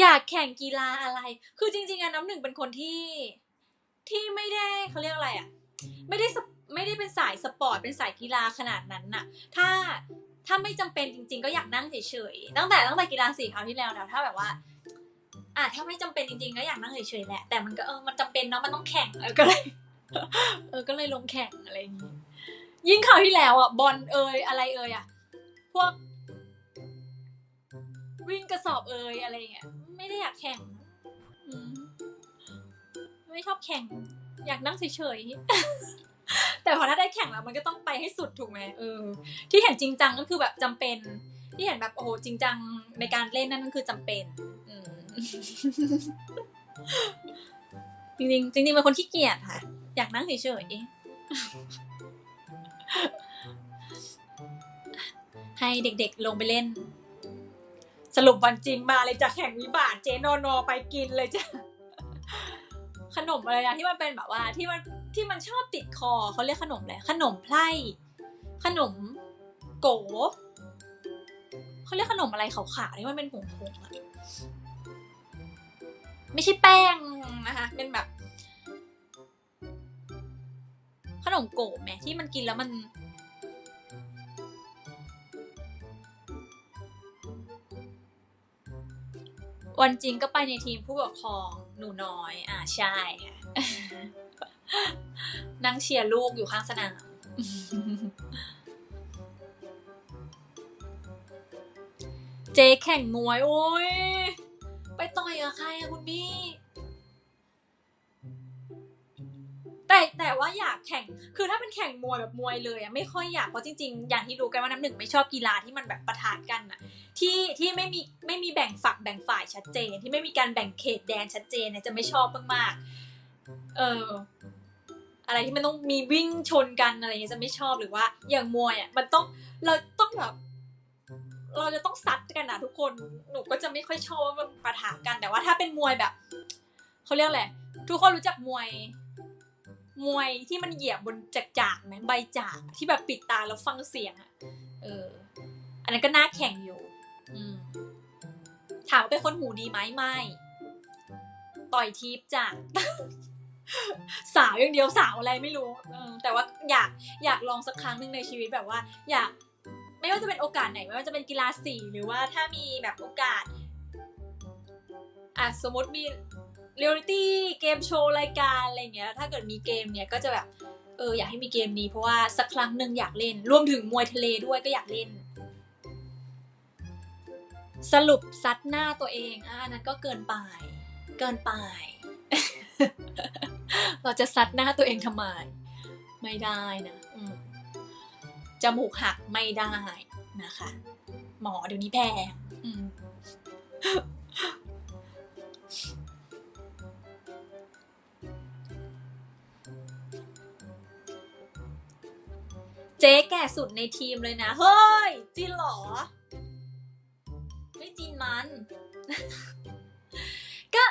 อยากแข่งกีฬาอะไร คือจริงๆอะน้ำหนึ่งเป็นคนที่ที่ไม่ได้เขาเรียกอะไรอะไม่ได้สปไม่ได้เป็นสายสปอร์ตเป็นสายกีฬาขนาดนั้นน่ะ ถ้าถ้าไม่จำเป็นจริง ๆ ก็อยากนั่งเฉยๆ ตั้งแต่ตั้งแต่กีฬาสีคราวที่แล้วนะถ้าแบบว่าอะถ้าไม่จำเป็นจริงๆก็อยากนั่งเฉยๆแหละ แต่มันก็เออมันจำเป็นเนาะมันต้องแข่งเออก็เลย เออก็เลยลงแข่งอะไรอย่างงี้ ยิ่งคราวที่แล้วอะบอลเอยอะไรเอยอะ พวก วิ่งกระสอบเอยอะไรเงี้ยไม่ได้อยากแข่งมไม่ชอบแข่ง อยากนั่งเฉยๆ แต่พอถ้าได้แข่งแล้วมันก็ต้องไปให้สุดถูกไหมเออ ที่เห็นจริงจังก็คือแบบจำเป็น ที่เห็นแบบโอ้โหจริงจังในการเล่นนั่นก็คือจำเป็นอืมจริงจริงเป็นคนขี้เกียจค่ะ อยากนั่งเฉยๆ ให้เด็กๆลงไปเล่น สรุปวันจริงมาเลยจะแข่งวิบากเจนโนไปกินเลยจ้ะขนมอะไรนะที่มันเป็นแบบว่าที่มันที่มันชอบติดคอเขาเรียกขนมอะไรขนมไพร่ขนมโกเขาเรียกขนมอะไรขาวๆที่มันเป็นผงๆอะไม่ใช่แป้งนะคะเป็นแบบ ขนมโกะแหมที่มันกินแล้วมัน วันจริงก็ไปในทีมผู้ปกครองหนูน้อย อ่าใช่ค่ะนั่งเชียร์ลูกอยู่ข้างสนาม เจแข่งมวย โอ้ยไปต่อยกับใครอะคุณพี่ แต่แต่ว่าอยากแข่ง คือถ้าเป็นแข่งมวยแบบมวยเลยอะไม่ค่อยอยากเพราะจริงๆ อย่างที่รู้กันว่าน้ำหนึ่งไม่ชอบกีฬาที่มันแบบประทะกันอะที่ที่ไม่มีไม่มีแบ่งฝักแบ่งฝ่ายชัดเจน ที่ไม่มีการแบ่งเขตแดนชัดเจนเนี่ยจะไม่ชอบมากๆ เอออะไรที่มันต้องมีวิ่งชนกันอะไรเงี้ยจะไม่ชอบหรือว่า อย่างมวยอะมันต้องเราต้องแบบเราจะต้องซัดกันนะทุกคนหนูก็จะไม่ค่อยชอบว่ามันปะทะกันแต่ว่าถ้าเป็นมวยแบบเขาเรียกอะไรทุกคนรู้จักมวย มวยที่มันเหยียบบนจักจากไหมใบจากที่แบบปิดตาแล้วฟังเสียงอะเออ อันนั้นก็น่าแข่งอยู่ อืมถามว่าเป็นคนหูดีไหมไม่ ต่อยทีปจ้ะสาวอย่างเดียวสาวอะไรไม่รู้แต่ว่าอยากอยากลองสักครั้งหนึ่งในชีวิตแบบว่า อยาก ไม่ว่าจะเป็นโอกาสไหน ไม่ว่าจะเป็นกีฬาสีหรือว่าถ้ามีแบบโอกาสอะสมมติมี เรียลลิตี้เกมโชว์รายการอะไรเงี้ยถ้าเกิดมีเกมเนี้ยก็จะแบบเอออยากให้มีเกมนี้เพราะว่าสักครั้งหนึ่งอยากเล่น รวมถึงมวยทะเลด้วยก็อยากเล่น สรุปซัดหน้าตัวเองอะอันนั้นก็เกินไป เกินไป เราจะซัดหน้าตัวเองทำไม ไม่ได้นะอืจมูกหักไม่ได้นะคะ หมอเดี๋ยวนี้แพง เจ๊แก่สุดในทีมเลยนะ เฮ้ย จรินหรอ ไม่จรินมัน ก็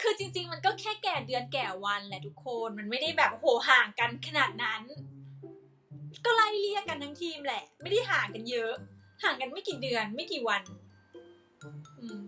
คือจริง ๆ มันก็แค่แก่เดือนแก่วันแหละทุกคนมันไม่ได้แบบโหห่างกันขนาดนั้น ก็ไล่เลี่ยกันทั้งทีมแหละ ไม่ได้ห่างกันเยอะ ห่างกันไม่กี่เดือนไม่กี่วัน อืม